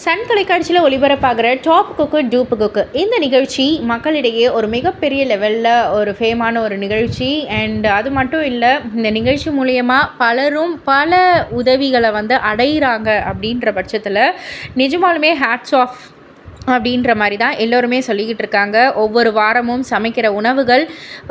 Sun தொலைக்காட்சியில் ஒளிபரப்பாகிற top குக்கு dupe குக்கு இந்த நிகழ்ச்சி மக்களிடையே ஒரு மிகப்பெரிய லெவலில் ஒரு ஃபேமான ஒரு நிகழ்ச்சி. அண்ட் அது மட்டும் இல்லை இந்த நிகழ்ச்சி மூலயமா பலரும் பல உதவிகளை வந்து அடையிறாங்க அப்படின்ற பட்சத்தில் நிஜமாலுமே ஹேட்ஸ் ஆஃப் அப்படின்ற மாதிரி தான் எல்லோருமே சொல்லிக்கிட்டு இருக்காங்க. ஒவ்வொரு வாரமும் சமைக்கிற உணவுகள்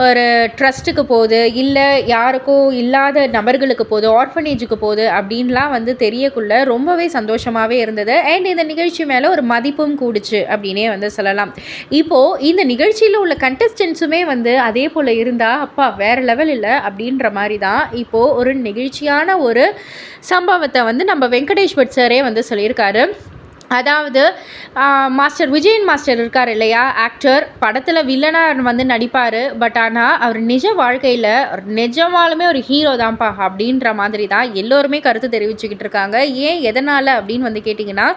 ஒரு ட்ரஸ்ட்டுக்கு போகுது இல்லை யாருக்கோ இல்லாத நபர்களுக்கு போகுது ஆர்ஃபனேஜுக்கு போகுது அப்படின்லாம் வந்து தெரியக்குள்ள ரொம்பவே சந்தோஷமாகவே இருந்தது. அண்ட் இந்த நிகழ்ச்சி மேலே ஒரு மதிப்பும் கூடுச்சு அப்படின்னே வந்து சொல்லலாம். இப்போது இந்த நிகழ்ச்சியில் உள்ள கண்டஸ்டன்ஸுமே வந்து அதே போல் இருந்தால் அப்பா வேறு லெவல் இல்லை அப்படின்ற மாதிரி தான் இப்போது ஒரு நிகழ்ச்சியான ஒரு சம்பவத்தை வந்து நம்ம வெங்கடேஷ் பட் சாரே வந்து சொல்லியிருக்காரு. அதாவது மாஸ்டர் விஜயன் மாஸ்டர் இருக்கார் இல்லையா? ஆக்டர் படத்தில் வில்லனாக வந்து நடிப்பார். பட் ஆனால் அவர் நிஜ வாழ்க்கையில் நிஜமாலுமே ஒரு ஹீரோ தான்ப்பா அப்படின்ற மாதிரி தான் எல்லோருமே கருத்து தெரிவிச்சுக்கிட்டு இருக்காங்க. ஏன் எதனால் அப்படின்னு வந்து கேட்டிங்கன்னா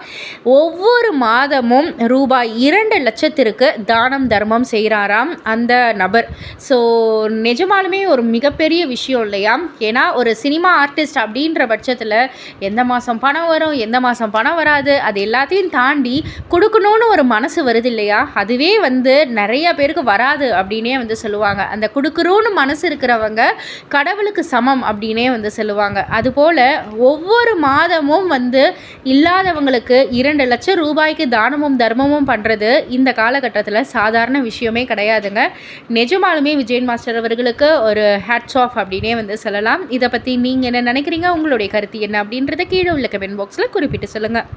ஒவ்வொரு மாதமும் ரூபாய் இரண்டு லட்சத்திற்கு தானம் தர்மம் செய்கிறாராம் அந்த நபர். ஸோ நிஜமாலுமே ஒரு மிகப்பெரிய விஷயம் இல்லையா? ஏன்னா ஒரு சினிமா ஆர்டிஸ்ட் அப்படின்ற பட்சத்தில் எந்த மாதம் பணம் வரும் எந்த மாதம் பணம் வராது அது எல்லாத்தையும் தாண்டி கொடுக்கணும்னு ஒரு மனசு வருது இல்லையா அதுவே வந்து நிறைய பேருக்கு வராது அப்படின்னே வந்து சொல்லுவாங்க. அந்த கொடுக்குறோன்னு மனசு இருக்கிறவங்க கடவுளுக்கு சமம் அப்படின்னே வந்து சொல்லுவாங்க. அதுபோல் ஒவ்வொரு மாதமும் வந்து இல்லாதவங்களுக்கு இரண்டு லட்சம் ரூபாய்க்கு தானமும் தர்மமும் பண்ணுறது இந்த காலகட்டத்தில் சாதாரண விஷயமே கிடையாதுங்க. நிஜமாலுமே விஜயன் மாஸ்டர் அவர்களுக்கு ஒரு ஹேட்ஸ் ஆஃப் அப்படின்னே வந்து சொல்லலாம். இதை பற்றி நீங்கள் என்ன நினைக்கிறீங்க? உங்களுடைய கருத்து என்ன அப்படின்றத கீழே உள்ள கமெண்ட் பாக்ஸில் குறிப்பிட்டு சொல்லுங்கள்